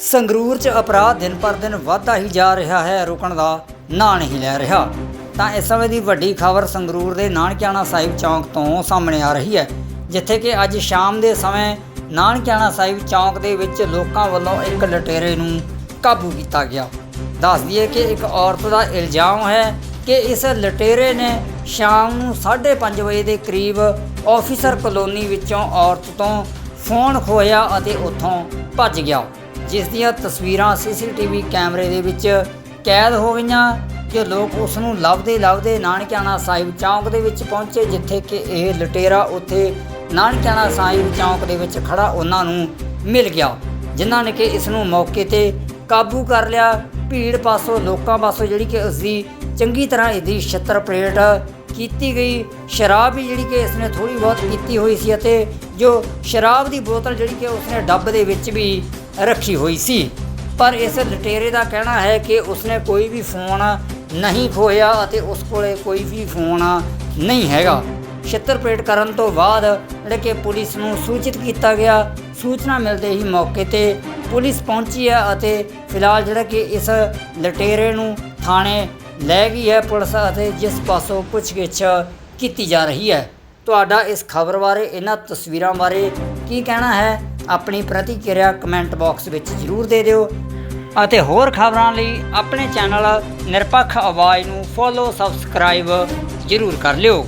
ਸੰਗਰੂਰ 'ਚ ਅਪਰਾਧ ਦਿਨ ਪਰ ਦਿਨ ਵਧਦਾ ਹੀ ਜਾ ਰਿਹਾ ਹੈ, ਰੁਕਣ ਦਾ ਨਾਂ ਨਹੀਂ ਲੈ ਰਿਹਾ। ਤਾਂ ਇਸ ਸਮੇਂ ਦੀ ਵੱਡੀ ਖਬਰ ਸੰਗਰੂਰ ਦੇ ਨਾਨਕਿਆਣਾ ਸਾਹਿਬ ਚੌਂਕ ਤੋਂ ਸਾਹਮਣੇ ਆ ਰਹੀ ਹੈ, ਜਿੱਥੇ ਕਿ ਅੱਜ ਸ਼ਾਮ ਦੇ ਸਮੇਂ ਨਾਨਕਿਆਣਾ ਸਾਹਿਬ ਚੌਂਕ ਦੇ ਵਿੱਚ ਲੋਕਾਂ ਵੱਲੋਂ ਇੱਕ ਲਟੇਰੇ ਨੂੰ ਕਾਬੂ ਕੀਤਾ ਗਿਆ। ਦੱਸ ਦਈਏ ਕਿ ਇੱਕ ਔਰਤ ਦਾ ਇਲਜ਼ਾਮ ਹੈ ਕਿ ਇਸ ਲਟੇਰੇ ਨੇ ਸ਼ਾਮ ਨੂੰ 5:30 ਵਜੇ ਦੇ ਕਰੀਬ ਆਫੀਸਰ ਕਲੋਨੀ ਵਿੱਚੋਂ ਔਰਤ ਤੋਂ ਫੋਨ ਖੋਇਆ ਅਤੇ ਉੱਥੋਂ ਭੱਜ ਗਿਆ। ਜਿਸ ਦੀਆਂ ਤਸਵੀਰਾਂ ਸੀਸੀਟੀਵੀ ਕੈਮਰੇ ਦੇ ਵਿੱਚ ਕੈਦ ਹੋ ਗਈਆਂ ਕਿ ਲੋਕ ਉਸ ਨੂੰ ਲੱਭਦੇ ਲੱਭਦੇ ਨਾਨਕਿਆਣਾ ਸਾਹਿਬ ਚੌਂਕ ਦੇ ਵਿੱਚ ਪਹੁੰਚੇ, ਜਿੱਥੇ ਕਿ ਇਹ ਲਟੇਰਾ ਉੱਥੇ ਨਾਨਕਿਆਣਾ ਸਾਹਿਬ ਚੌਂਕ ਦੇ ਵਿੱਚ ਖੜਾ ਉਹਨਾਂ ਨੂੰ ਮਿਲ ਗਿਆ, ਜਿਨ੍ਹਾਂ ਨੇ ਕਿ ਇਸ ਨੂੰ ਮੌਕੇ ਤੇ ਕਾਬੂ ਕਰ ਲਿਆ। ਭੀੜ ਪਾਸੋਂ, ਲੋਕਾਂ ਪਾਸੋਂ ਜਿਹੜੀ ਕਿ ਉਸ ਦੀ ਚੰਗੀ ਤਰ੍ਹਾਂ ਇਹਦੀ ਛੱਤਰ ਪਲੇਟ ਕੀਤੀ ਗਈ। ਸ਼ਰਾਬ ਵੀ ਜਿਹੜੀ ਕਿ ਇਸਨੇ ਥੋੜੀ ਬਹੁਤ ਕੀਤੀ ਹੋਈ ਸੀ ਅਤੇ ਜੋ ਸ਼ਰਾਬ ਦੀ ਬੋਤਲ ਜਿਹੜੀ ਕਿ ਉਸਨੇ ਡੱਬ ਦੇ ਵਿੱਚ ਵੀ ਰੱਖੀ ਹੋਈ ਸੀ। ਪਰ ਇਸ ਲਟੇਰੇ ਦਾ ਕਹਿਣਾ ਹੈ ਕਿ ਉਸਨੇ ਕੋਈ ਵੀ ਫੋਨ ਨਹੀਂ ਖੋਇਆ ਅਤੇ ਉਸ ਕੋਲੇ ਕੋਈ ਵੀ ਫੋਨ ਨਹੀਂ ਹੈਗਾ। ਛਿੱਤਰ ਪਰੇਡ ਕਰਨ ਤੋਂ ਬਾਅਦ ਜਿਹੜੇ ਕਿ ਪੁਲਿਸ ਨੂੰ ਸੂਚਿਤ ਕੀਤਾ ਗਿਆ। ਸੂਚਨਾ ਮਿਲਦੇ ਹੀ ਮੌਕੇ ਤੇ ਪੁਲਿਸ ਪਹੁੰਚੀ ਹੈ ਅਤੇ ਫਿਲਹਾਲ ਜਿਹੜਾ ਕਿ ਇਸ ਲਟੇਰੇ ਨੂੰ ਥਾਣੇ ਲੈ ਗਈ ਹੈ ਪੁਲਿਸ ਅਤੇ ਜਿਸ ਪਾਸੋਂ ਪੁੱਛਗਿੱਛ ਕੀਤੀ ਜਾ ਰਹੀ ਹੈ। ਤੁਹਾਡਾ ਇਸ ਖਬਰ ਬਾਰੇ, ਇਹਨਾਂ ਤਸਵੀਰਾਂ ਬਾਰੇ ਕੀ ਕਹਿਣਾ ਹੈ? ਆਪਣੀ ਪ੍ਰਤੀਕਿਰਿਆ ਕਮੈਂਟ ਬਾਕਸ ਵਿੱਚ ਜ਼ਰੂਰ ਦੇ ਦਿਓ। ਅਤੇ ਹੋਰ ਖਬਰਾਂ ਲਈ ਆਪਣੇ ਚੈਨਲ ਨਿਰਪੱਖ ਆਵਾਜ਼ ਨੂੰ ਫੋਲੋ ਸਬਸਕ੍ਰਾਈਬ ਜ਼ਰੂਰ ਕਰ ਲਿਓ।